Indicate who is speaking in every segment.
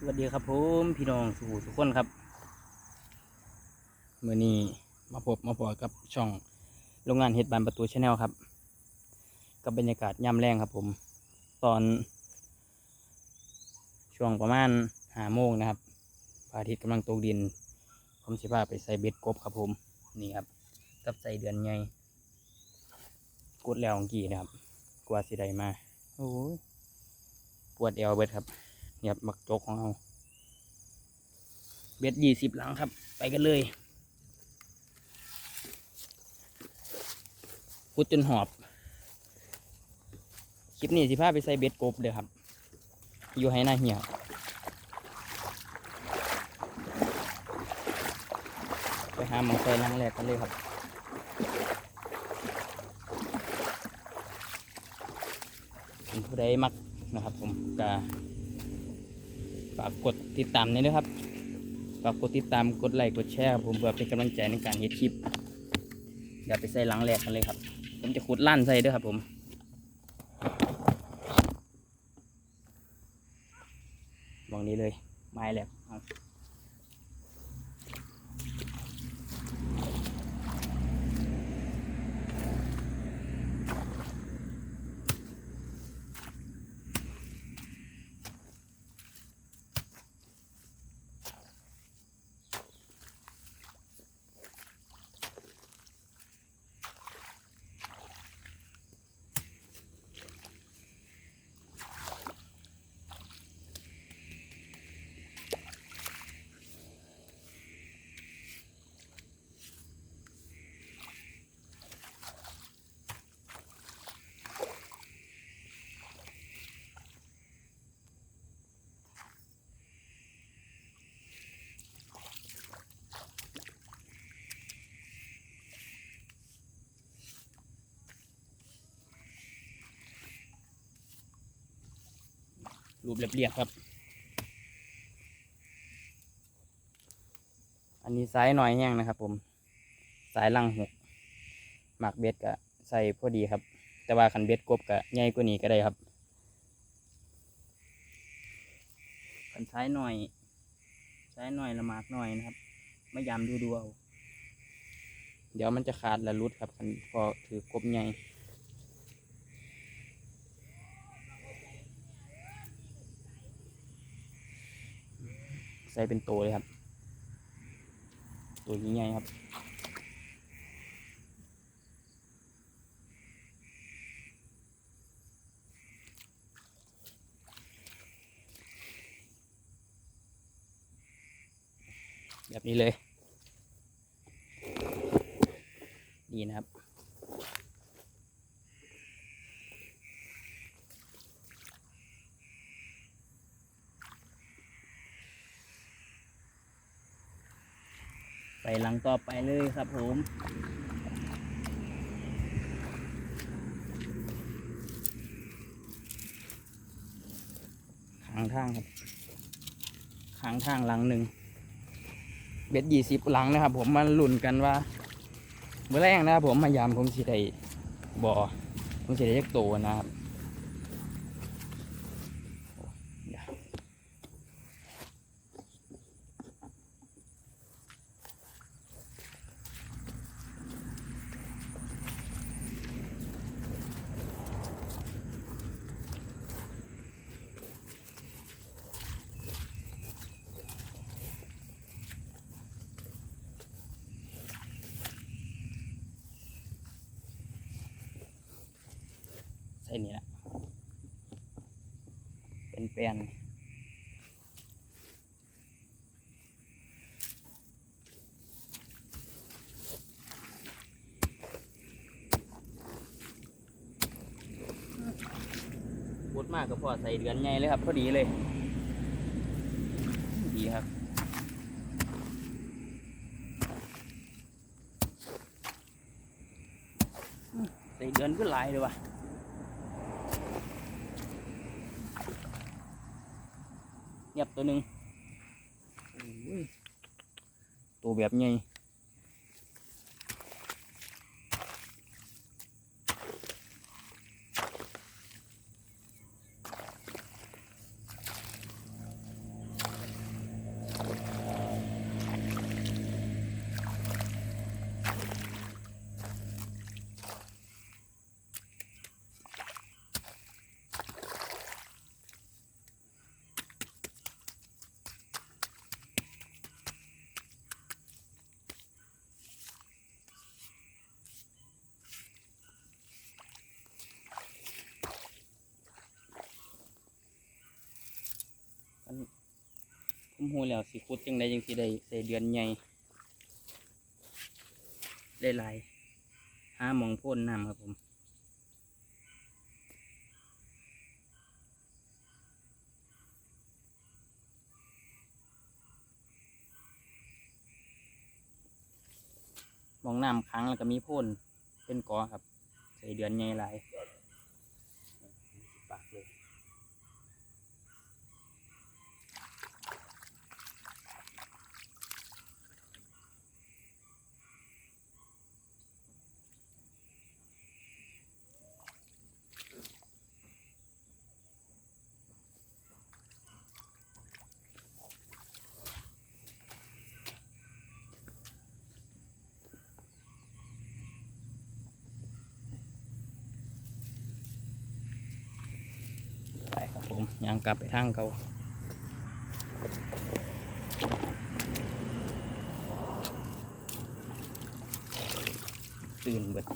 Speaker 1: สวัสดีครับผมพี่น้องสุขทุกคนครับเมื่อนี้มาพบมาพอกับช่องโรงงานเฮ็ดบานประตูชาแนลครับ กับบรรยากาศย่ำแรงครับผม ตอนช่วงประมาณหาโมงนะครับพระอาทิตย์กำลังตกดิน ผมสิพาไปใส่เบ็ดกบครับผมนี่ครับกับใส่เดือนไงกดแล้วงกี่นะครับ กว่าสิได้มาโอ้ปวดเอวเบิดครับ นี่ครับมักจกของเรา เบ็ดยี่สิบหลังครับ ไปกันเลยพุดจนหอบ คลิปนี้สิพาไปใส่เบ็ดกบเด้อครับ อยู่ให้หน้าเหี่ยวไปหาหมองใส่ลังแรกกันเลยครับผู้ใดมักนะครับผมกา ฝากกดติดตามนี่ด้วยครับ ฝากกดติดตามกดไลค์กดแชร์ครับผมเพื่อเป็นกำลังใจในการเฮ็ดคลิปเดี๋ยวไปใส่หลังแหลกกันเลยครับ ผมจะขุดลั่นใส่ด้วยครับผมมองนี้เลยไม้แหลกครับ รูปเรียบๆครับ อันนี้สายหน่อยแห้งนะครับผมสายลังหกหมักเบ็ดก็ใส่พอดีครับ แต่ว่าขันเบ็ดกบก็ใหญ่กว่านี้ก็ได้ครับขันสายหน่อยสายหน่อยละหมากหน่อยนะครับไม่ยำดูดูเอาเดี๋ยวมันจะขาดและรุดครับคันพอถือกบใหญ่ ใส่เป็นตัวเลยครับ ตัวใหญ่ๆครับแบบนี้เลย นี่นะครับ ไปหลังต่อไปเลยครับผม ข้างทางครับ ข้างทางหลังหนึ่ง เบ็ดยี่สิบหลังนะครับ ผมมาลุ้นกันว่า เมื่อแรกนะครับผมมายามผมสิได้บ่อผมสิได้ยักโตนะครับ ใส่นี่แหละ เป็นแปลนพูดมากก็พอใส่เดือนไงเลยครับ พอดีเลย ดีครับใส่เดือนก็หลายเลยว่ะ เงียบตัวหนึ่งโอ้ยตัวแบบใหญ่ หูแล้วสิขุดจังใดจังสิได้ใส่เดือนใหญ่ได้หลายหาหมองพ่นน้ำครับผมหมองน้ำค้างแล้วก็มีพ่นเป็นกอครับ ใส่เดือนใหญ่หลาย
Speaker 2: ปากเลย
Speaker 1: ไปครับผม ยางกลับไปทางเขาตื่นเบิด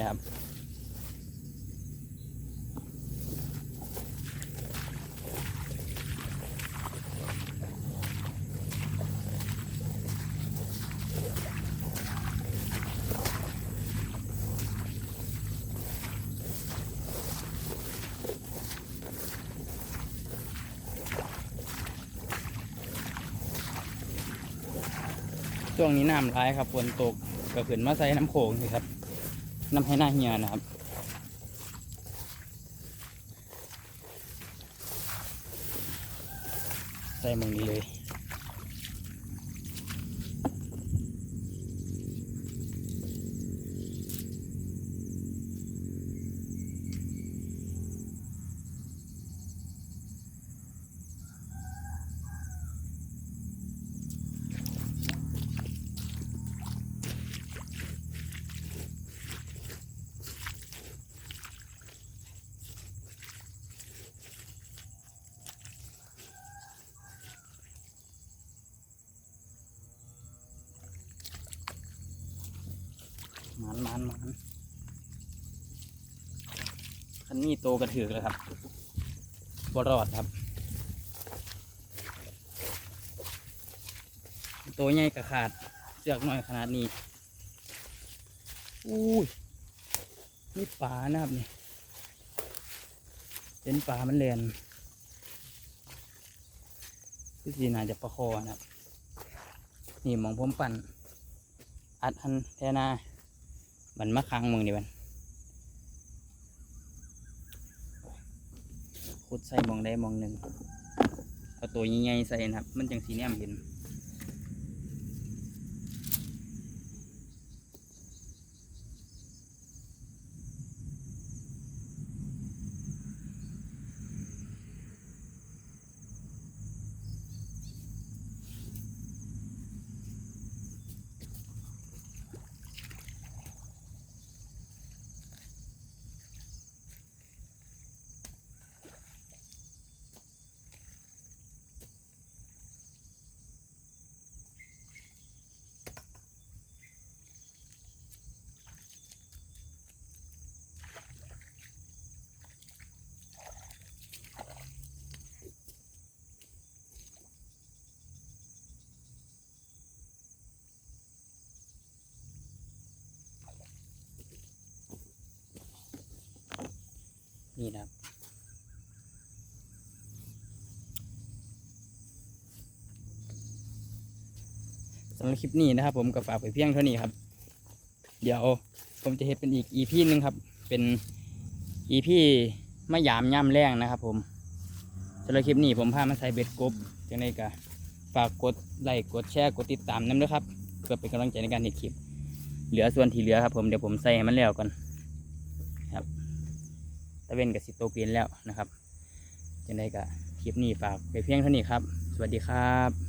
Speaker 1: นะครับ ช่วงนี้น้ำร้ายครับฝนตกก็ขึ้นมาใส่น้ำโขงสิครับ น้ำให้หน้าเหียนะครับ ใส่มึงนี้เลย มันมันมันคันนี้โตกระถือกเลยครับบรอดครับตัวใหญ่กระขาดเสือกหน่อยขนาดนี้อุ้ยนี่ปลานะครับนี่เป็นปลามันแลนคือสีน่าจะประคอนะครับ นี่หมองผมปั่นอัดอันแทนา มันมาค้างมึงดิมันขุดใส่มองได้มองหนึ่งเอาตัวใหญ่ๆใส่นะครับ มันจังสีแนมเห็น นี่นะครับ สำหรับคลิปนี้นะครับ ผมก็ฝากไปเพียงเท่านี้ครับ เดี๋ยวผมจะเฮ็ดเป็นอีก EP หนึงครับ เป็น EP มะยามย่ำแรงนะครับ ผมสำหรับคลิปนี้ผมพามาใส่เบ็ดกบจังไดก็ฝากกดไลค์กดแชร์กดติดตามน้ำด้วยครับเพื่อเป็นกำลังใจในการเฮ็ดคลิป เหลือส่วนที่เหลือครับ ผมเดี๋ยวผมใส่ให้มันแล้วก่อน ตะเวนกับสิโตเปลี่ยนแล้วนะครับจังได้กับคลิปนี้ฝากไปเพียงเท่านี้ครับ สวัสดีครับ